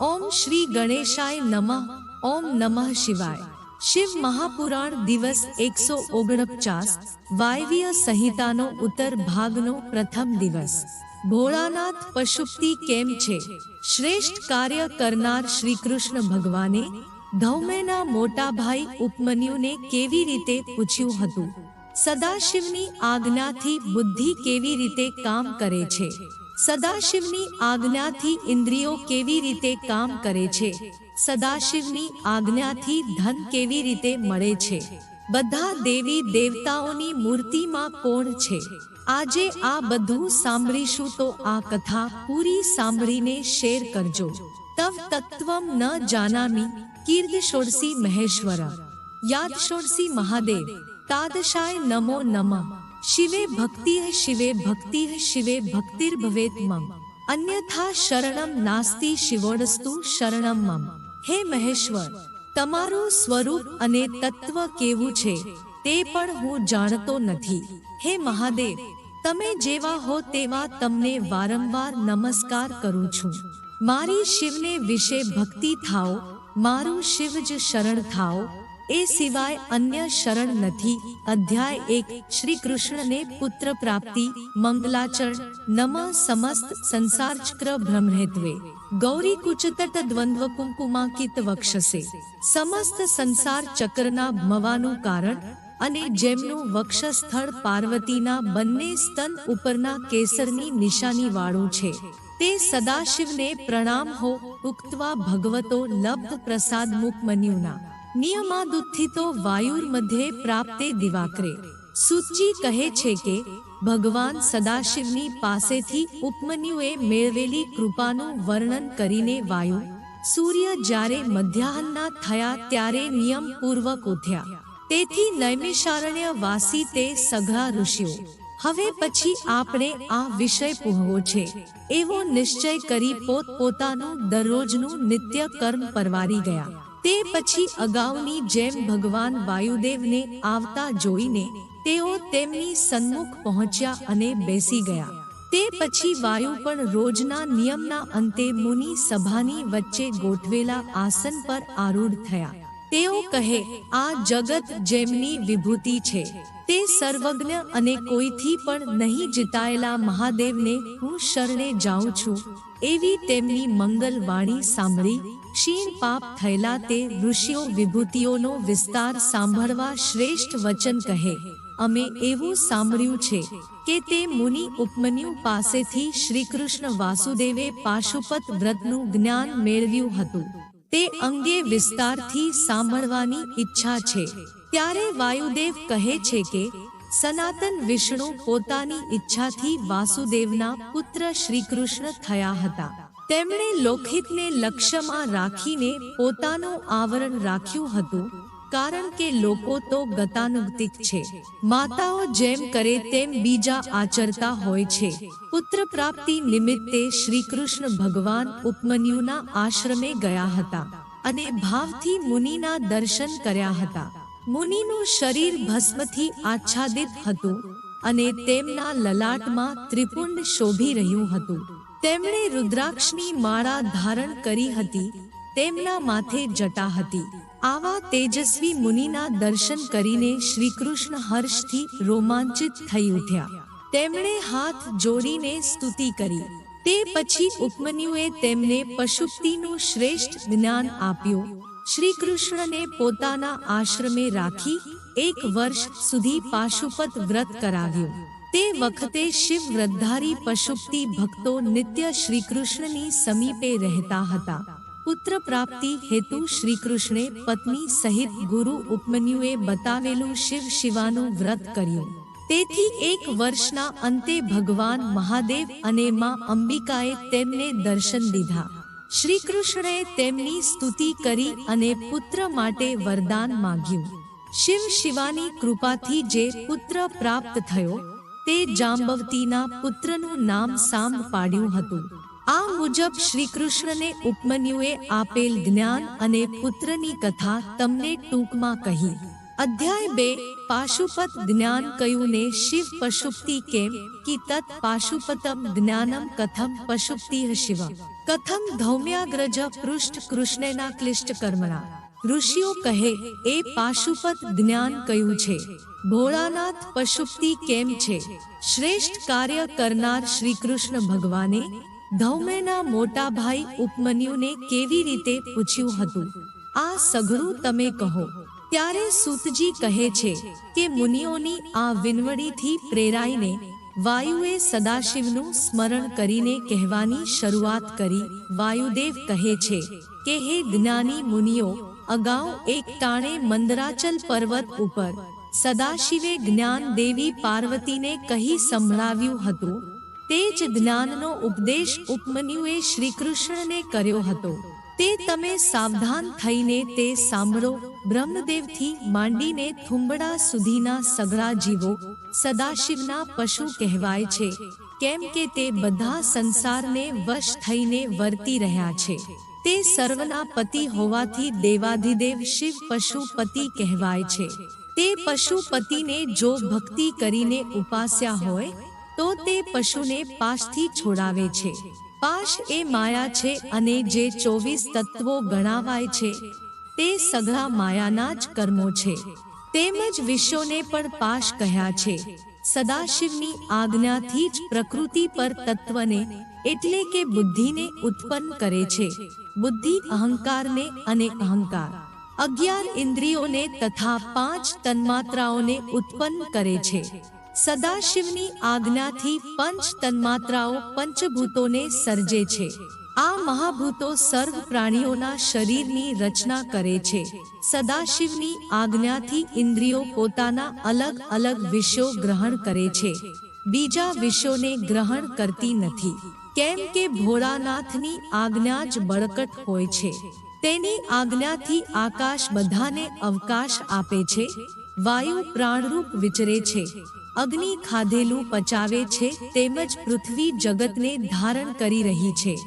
ઓમ શ્રી ગણેશાય નમઃ, ઓમ નમઃ શિવાય. શિવ મહાપુરાણ દિવસ એકસો ઓગણપચાસ, વાયવ્ય સંહિતાનો ઉત્તર ભાગનો પ્રથમ દિવસ. ભોળાનાથ પશુપતિ કેમ છે? શ્રેષ્ઠ કાર્ય કરનાર શ્રી કૃષ્ણ ભગવાને ધૌમેના મોટા ભાઈ ઉપમન્યુને કેવી રીતે પૂછ્યું હતું? સદાશિવની આજ્ઞાથી બુદ્ધિ કેવી રીતે કામ કરે છે? સદાશિવની આજ્ઞાથી ઇન્દ્રિયો કેવી રીતે કામ કરે છે? સદાશિવની આજ્ઞાથી ધન કેવી રીતે મળે છે? બધા દેવી દેવતાઓની મૂર્તિમાં કોણ છે? આજે આ બધું સાંભળીશું તો આ કથા પૂરી સાંભળીને શેર કરજો. તવ તત્વમ ન જાનામી કીર્દ ષોડસી મહેશ્વર. યાદ ષોડસી મહાદેવ. તાદશાય નમો નમઃ. શિવે ભક્તિ શિવે ભક્તિ શિવે ભક્તિર્ભવેત મમ. અન્યથા શરણમ નાસ્તિ શિવોડસ્તુ શરણમ મમ. હે મહેશ્વર, તમારું સ્વરૂપ અને તત્વ કેવું છે તે પણ હું જાણતો નથી. હે મહાદેવ, તમે જેવા હો તેવા તમને વારંવાર નમસ્કાર કરું છું. મારી શિવને વિશે ભક્તિ થાઓ, મારું શિવ જ શરણ થાઓ એ સિવાય અન્ય શરણ નથી. અધ્યાય એક શ્રી કૃષ્ણને પુત્ર પ્રાપ્તિ, મંગલાચરણ, નમ સમસ્ત સંસાર ચક્ર ભ્રમહેત્વે ગૌરી કુચતટ દ્વંદ્વ કુંકુમાંકિત વક્ષસે. સમસ્ત સંસાર ચક્રના ભમવાનું કારણ અને જેમનું વક્ષસ્થળ પાર્વતીના બંને સ્તન ઉપરના કેસરની નિશાની વાળું છે. તે સદાશિવને પ્રણામ હો, ઉક્તવા ભગવતો લબ્ધ પ્રસાદ મુકમન્યુના નિયમાદુત્થિતો વાયુર મધ્યે પ્રાપ્તે દિવાકરે. સૂચિ કહે છે કે, ભગવાન સદાશિવની પાસેથી ઉપમન્યુએ મેળવેલી કૃપાનું વર્ણન કરીને વાયુ, સૂર્ય જ્યારે મધ્યાહનના થયા ત્યારે નિયમપૂર્વક ઉઠ્યા. તેથી નૈમિષારણ્ય વાસી તે સઘળા ઋષિઓ. હવે પછી આપણે આ વિષય પૂહવો છે. એવો નિશ્ચય કરી પોત પોતાનું દરરોજનું નિત્ય કર્મ પરવારી ગયા. તે પછી અગાઉની જેમ ભગવાન વાયુદેવને આવતા જોઈને તેઓ તેમની સન્મુખ પહોંચ્યા અને બેસી ગયા. તે પછી વાયુ પણ રોજના નિયમના અંતે મુનિ સભાની વચ્ચે ગોઠવેલા આસન પર આરૂઢ થયા. તેઓ કહે, આ જગત જેમની વિભૂતિ છે. તે સર્વજ્ઞ અને કોઈથી પણ નહીં જીતાયેલા મહાદેવને હું શરણે જાઉં છું. એવી તેમની મંગલ વાણી સાંભળી ક્ષીણ પાપ થયેલા તે ઋષિઓ વિભૂતિઓનો વિસ્તાર સાંભળવા શ્રેષ્ઠ વચન કહે. અમે એવું સાંભળ્યું છે કે તે મુનિ ઉપમન્યુ પાસેથી શ્રી કૃષ્ણ વાસુદેવે પાશુપત વ્રતનું જ્ઞાન મેળવ્યું હતું. તે અંગે વિસ્તારથી સાંભળવાની ઈચ્છા છે. ત્યારે વાયુદેવ કહે છે કે, સનાતન વિષ્ણુ પોતાની ઈચ્છાથી વાસુદેવના પુત્ર શ્રી કૃષ્ણ થયા હતા. તેમણે લોકહિતને લક્ષ્યમાં રાખીને પોતાનું આવરણ રાખ્યું હતું, કારણ કે લોકો તો ગતાનુગતિક છે. માતાઓ જેમ કરે તેમ બીજા આચરતા હોય છે. પુત્ર પ્રાપ્તિ નિમિત્તે શ્રી કૃષ્ણ ભગવાન ઉપમન્યુના આશ્રમે ગયા હતા અને ભાવથી મુનિના દર્શન કર્યા હતા. મુનિનું શરીર ભસ્મથી આચ્છાદિત હતું અને તેમના લલાટમાં ત્રિપુંડ શોભી રહ્યું હતું. તેમણે રુદ્રાક્ષની માળા ધારણ કરી હતી, તેમના માથે જટા હતી. આવા તેજસ્વી મુનિના દર્શન કરીને શ્રી કૃષ્ણ હર્ષથી રોમાંચિત થઈ ઉઠ્યા. તેમણે હાથ જોડીને સ્તુતિ કરી. તે પછી ઉપમન્યુએ તેમને પશુક્તિનું શ્રેષ્ઠ જ્ઞાન આપ્યું. શ્રી કૃષ્ણને પોતાના આશ્રમે રાખી એક વર્ષ સુધી પાશુપત વ્રત કરાવ્યું. તે વખતે શિવ વ્રતધારી પશુપતિ ભક્તો નિત્ય શ્રી કૃષ્ણની સમીપે રહેતા હતા. પુત્ર પ્રાપ્તિ હેતુ શ્રી કૃષ્ણે પત્ની સહિત ગુરુ ઉપમન્યુએ બતાવેલું શિવ શિવાનું વ્રત કર્યું. તેથી એક વર્ષના અંતે ભગવાન મહાદેવ અને માં અંબિકાએ તેમને દર્શન દીધા. શ્રી કૃષ્ણએ તેમની સ્તુતિ કરી અને પુત્ર માટે વરદાન માંગ્યું. શિવ શિવાની કૃપાથી જે પુત્ર પ્રાપ્ત થયો તે જાંબવતીના પુત્રનું નામ સામ પાડ્યું હતું. આ મુજબ શ્રી કૃષ્ણને ઉપમન્યુએ આપેલ જ્ઞાન અને પુત્રની કથા તમને ટૂંકમાં કહી. અધ્યાય બે, પાશુપત જ્ઞાન કયુને શિવ પશુપતિ કેમ કી તત પાશુપતમ જ્ઞાનમ કથમ પશુપતિ શિવ. કથમ ધૌમ્યાગ્રજ પૃષ્ઠ કૃષ્ણના ક્લિષ્ટ કર્મણા ઋષિઓ કહે, એ પાશુપત જ્ઞાન કયું છે? ભોળાનાથ પશુપતિ કેમ છે? શ્રેષ્ઠ કાર્ય કરનાર શ્રી કૃષ્ણ ભગવાને ધૌમેના મોટા ભાઈ ઉપમન્યુને કેવી રીતે પૂછ્યું હતું? આ સઘળું તમે કહો. ત્યારે સૂતજી કહે છે કે મુનિઓની આ વિનવડીથી પ્રેરાઈને વાયુએ સદાશિવનું સ્મરણ કરીને કહેવાની શરૂઆત કરી વાયુદેવ કહે છે કે, હે જ્ઞાની મુનિઓ અગાઉ એક ટાણે મંદરાચલ પર્વત ઉપર સદાશિવે જ્ઞાન દેવી પાર્વતીને કહી સંભળાવ્યું હતું. તે જ જ્ઞાનનો ઉપદેશ ઉપમન્યુએ શ્રી કૃષ્ણને કર્યો હતો. તે તમે સાવધાન થઈને તે સાંભળો. બ્રહ્મદેવથી માંડીને થુંબડા સુધીના સગળા જીવો સદાશિવના પશુ કહેવાય છે. કેમ કે તે બધા સંસારને વશ થઈને વર્તી રહ્યા છે. તે સર્વના પતિ હોવાથી દેવાધિદેવ શિવ પશુપતિ કહેવાય છે. તે પશુપતિને જો ભક્તિ કરીને ઉપાસ્યા હોય, તો તે પશુને પાશથી છોડાવે છે. પાશ એ માયા છે અને જે ચોવીસ તત્વો ગણાવાય છે, તે સઘળા માયાના જ કર્મો છે. તેમજ વિશ્વને પણ પાશ કહ્યા છે. સદાશિવની આજ્ઞાથી જ પ્રકૃતિ પર તત્વને એટલે કે બુદ્ધિને ઉત્પન્ન કરે છે. બુદ્ધિ અહંકારને અને અહંકાર. અગિયાર ઇન્દ્રિયોને તથા પાંચ તન્માત્રાઓને ઉત્પન્ન કરે છે. સદાશિવની આજ્ઞાથી પંચ તન્માત્રાઓ પંચભૂતોને સર્જે છે. આ મહાભૂતો સર્વ પ્રાણીઓના શરીરની રચના કરે છે. સદાશિવની આજ્ઞાથી ઇન્દ્રિયો પોતાના અલગ અલગ વિષયો ગ્રહણ કરે છે. બીજા વિષયોને ગ્રહણ કરતી નથી. કેમ કે ભોળાનાથની આજ્ઞા જ બળકટ હોય છે. તેની આજ્ઞાથી આકાશ બધાને અવકાશ આપે છે. વાયુ પ્રાણરૂપ વિચરે છે. અગ્નિ ખાધેલું પચાવે છે. તેમજ પૃથ્વી જગતને ધારણ કરી રહી છે.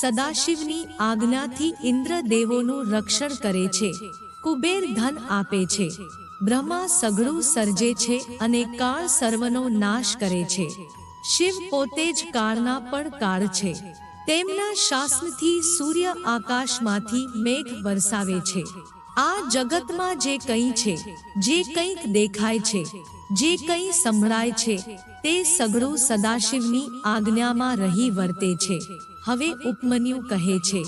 સદાશિવની આજ્ઞાથી ઇન્દ્ર દેવોનું રક્ષણ કરે છે. કુબેર ધન આપે છે. બ્રહ્મા સઘળું સર્જે છે અને કાળ સર્વનો નાશ કરે છે. શિવ પોતે જ કાળના પણ કાળ છે. તેમના શાસનથી સૂર્ય આકાશમાંથી મેઘ વરસાવે છે. આ જગતમાં જે કંઈ છે, જે કંઈક દેખાય છે, જે કંઈ સંભળાય છે, તે સઘળું સદાશિવની આજ્ઞામાં રહી વર્તે છે. હવે ઉપમન્યુ કહે છે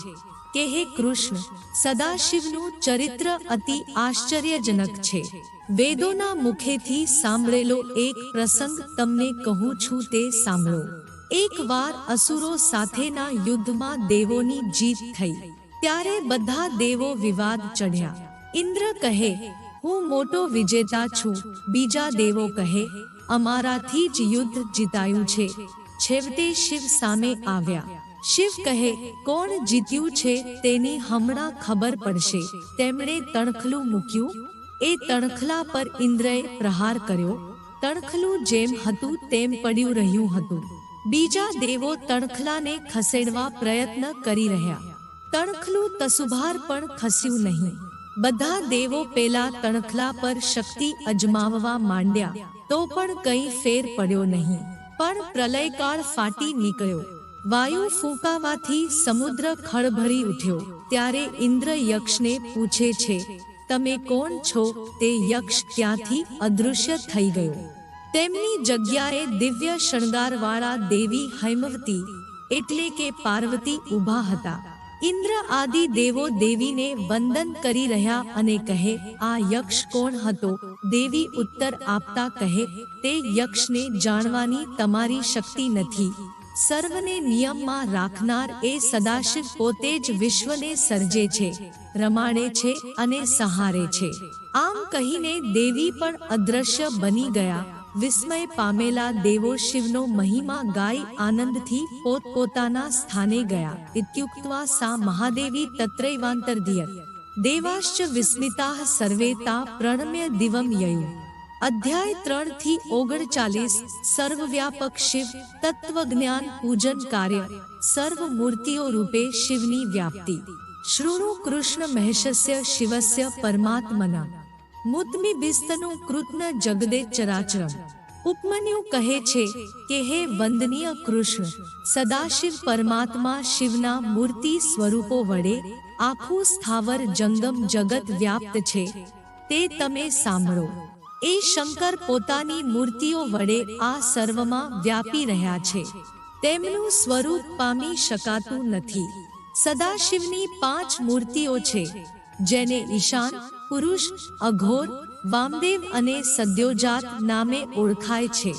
કે હે કૃષ્ણ, સદાશિવનું ચરિત્ર અતિ આશ્ચર્યજનક છે. વેદોના મુખેથી સાંભળેલો એક પ્રસંગ તમને કહું છું તે સાંભળો. એકવાર અસુરો સાથેના યુદ્ધમાં દેવોની જીત થઈ. ત્યારે બધા દેવો વિવાદ ચઢ્યા ઇન્દ્ર કહે, હું મોટો વિજેતા છું. બીજા દેવો કહે, અમારાથી જ યુદ્ધ જીતાયું છે. છેવટે શિવ સામે આવ્યા. શિવ કહે, કોણ જીત્યું છે તેની હમણાં ખબર પડશે. તેમણે તણખલું મૂક્યું. એ તણખલા પર ઇન્દ્રએ પ્રહાર કર્યો. તણખલું જેમ હતું તેમ પડ્યું રહ્યું હતું. બીજા દેવો તણખલાને ખસેડવા પ્રયત્ન કરી રહ્યા. તણખલું તસુભાર પણ ખસ્યું નહીં. બધા દેવો પેલા તણખલા પર શક્તિ અજમાવવા માંડ્યા. તો પણ કંઈ ફેર પડ્યો નહીં. પણ પ્રલયકાળ ફાટી નીકળ્યો. વાયુ ફૂંકાવાથી સમુદ્ર ખળભળી ઉઠ્યો. ત્યારે ઇન્દ્ર યક્ષને પૂછે છે, તમે કોણ છો? તે યક્ષ ત્યાંથી અદૃશ્ય થઈ ગયો. તેમની જગ્યાએ દિવ્ય શણગારવાળા દેવી હૈમવતી એટલે કે પાર્વતી ઊભા હતા. ઇન્દ્ર આદિ દેવો દેવીને વંદન કરી રહ્યા અને કહે, આ યક્ષ કોણ હતો? દેવી ઉત્તર આપતા કહે, તે યક્ષને જાણવાની તમારી શક્તિ નથી. સર્વને નિયમમાં રાખનાર એ સદાશિવ પોતે જ વિશ્વને સર્જે છે, રમાડે છે અને સહારે છે. આમ કહીને દેવી પણ અદ્રશ્ય બની ગયા. વિસ્મય પામેલા દેવો શિવનો મહિમા ગાય આનંદથી પોતપોતાના સ્થાને ગયા. ઇત્યુક્ત્વા સા મહાદેવી તત્રૈવાંતર્ધિયત દેવાશ્ચ વિસ્મિતા સર્વેતા પ્રણમ્ય દિવમ યયું. અધ્યાય ત્રણથી ઓગણચાલીસ, સર્વવ્યાપક શિવ, તત્વજ્ઞાન પૂજન કાર્ય સર્વ મૂર્તિઓ રૂપે શિવની વ્યાપ્તિ. શૃણુ કૃષ્ણ મહેશસ્ય શિવસ્ય પરમાત્મના. મુતમી બિસ્તનું કૃત્ન જગદે ચરાચરમ. ઉપમન્યુ કહે છે કે, હે વંદનીય કૃષ્ણ, સદાશિવ પરમાત્મા શિવના મૂર્તિ સ્વરૂપો વડે આખું સ્થાવર જંગમ જગત વ્યાપ્ત છે. તે તમે સાંભળો. એ શંકર પોતાની મૂર્તિઓ વડે આ સર્વમાં વ્યાપી રહ્યા છે. તેમનું સ્વરૂપ પામી શકાતું નથી. સદાશિવની પાંચ મૂર્તિઓ છે, જેને ઈશાન, પુરુષ, અઘોર, વામદેવ અને સદ્યોજાત નામે ઓળખાય છે.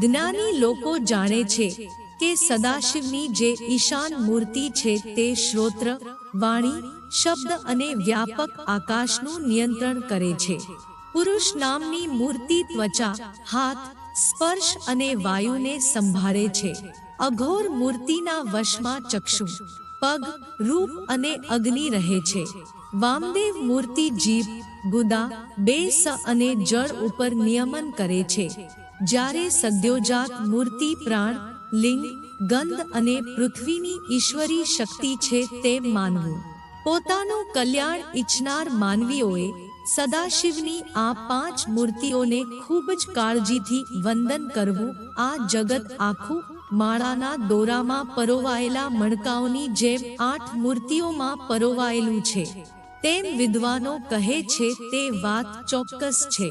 જ્ઞાની લોકો જાણે છે કે સદાશિવની જે ઈશાન મૂર્તિ છે તે શ્રોત્ર, વાણી, શબ્દ અને વ્યાપક આકાશનું નિયંત્રણ કરે છે. પુરુષ નામની મૂર્તિ ત્વચા, હાથ, સ્પર્શ અને વાયુને સંભાળે છે. અઘોર મૂર્તિના વશમાં ચક્ષુ, પગ, રૂપ અને અગ્નિ રહે છે. વામદેવ મૂર્તિ જીભ, ગુદા બે સ અને જળ ઉપર નિયમન કરે છે. જ્યારે સદ્યોજાત મૂર્તિ પ્રાણ, લિંગ, ગંધ અને પૃથ્વીની ઈશ્વરી શક્તિ છે તેમ માનવું. પોતાનું કલ્યાણ ઈચ્છનાર માનવીઓએ સદાશિવની આ પાંચ મૂર્તિઓને ખૂબ જ કાળજીથી વંદન કરવું, આ જગત આખું માળાના દોરામાં પરોવાયેલા મણકાઓની જેમ આઠ મૂર્તિઓમાં પરોવાયેલું છે. તેમ વિદ્વાનો કહે છે, તે વાત ચોક્કસ છે.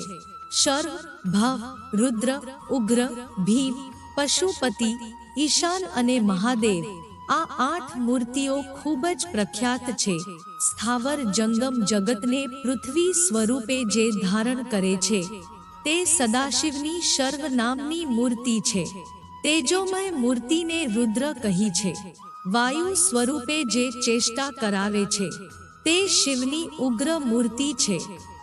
શર્વ, ભવ, રુદ્ર, ઉગ્ર, ભીમ, પશુપતિ, ઈશાન અને મહાદેવ આ આઠ મૂર્તિઓ ખૂબ જ પ્રખ્યાત છે. સ્થાવર જંગમ જગતને પૃથ્વી સ્વરૂપે જે ધારણ કરે છે, તે સદાશિવની શર્વ નામની મૂર્તિ છે. તેજોમય મૂર્તિને રુદ્ર કહી છે. વાયુ સ્વરૂપે જે ચેષ્ટા કરાવે છે તે શિવની ઉગ્ર મૂર્તિ છે.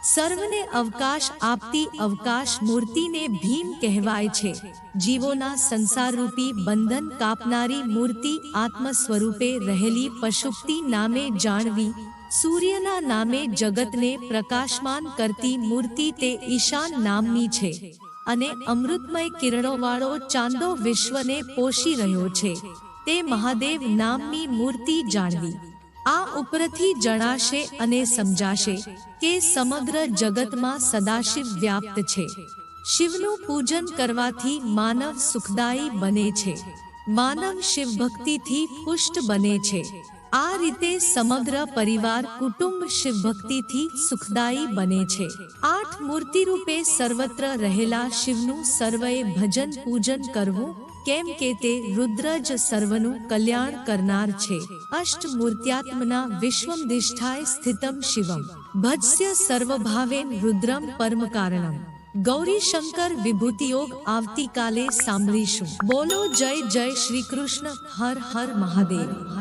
સર્વને અવકાશ આપતી અવકાશ મૂર્તિને ભીમ કહેવાય છે. જીવોના સંસારરૂપી બંધન કાપનારી મૂર્તિ આત્મ સ્વરૂપે રહેલી પશુપતિ નામે જાણવી, સૂર્યના નામે જગતને પ્રકાશમાન કરતી મૂર્તિ તે ઈશાન નામની છે અને અમૃતમય કિરણોવાળો ચાંદો વિશ્વને પોષી રહ્યો છે. તે મહાદેવ નામની મૂર્તિ જાણવી. આ ઉપરથી જણાશે અને સમજાશે કે સમગ્ર જગતમાં સદાશિવ વ્યાપ્ત છે. શિવનું પૂજન કરવાથી માનવ સુખદાયી બને છે. માનવ શિવ ભક્તિથી પુષ્ટ બને છે. આ રીતે સમગ્ર પરિવાર કુટુંબ શિવ ભક્તિથી સુખદાયી બને છે. આઠ મૂર્તિ રૂપે સર્વત્ર રહેલા શિવનું સર્વએ ભજન પૂજન કરવું કેમ કે તે રુદ્ર જ સર્વનું કલ્યાણ કરનાર છે. અષ્ટ મૂર્ત્યાત્મના વિશ્વમ દિષ્ઠાય સ્થિતમ શિવમ. ભજસ્ય સર્વભાવેન રુદ્રમ પરમ કારણમ ગૌરી શંકર વિભૂતિયોગ આવતીકાલે સાંભળીશું. બોલો જય જય શ્રી કૃષ્ણ. હર હર મહાદેવ.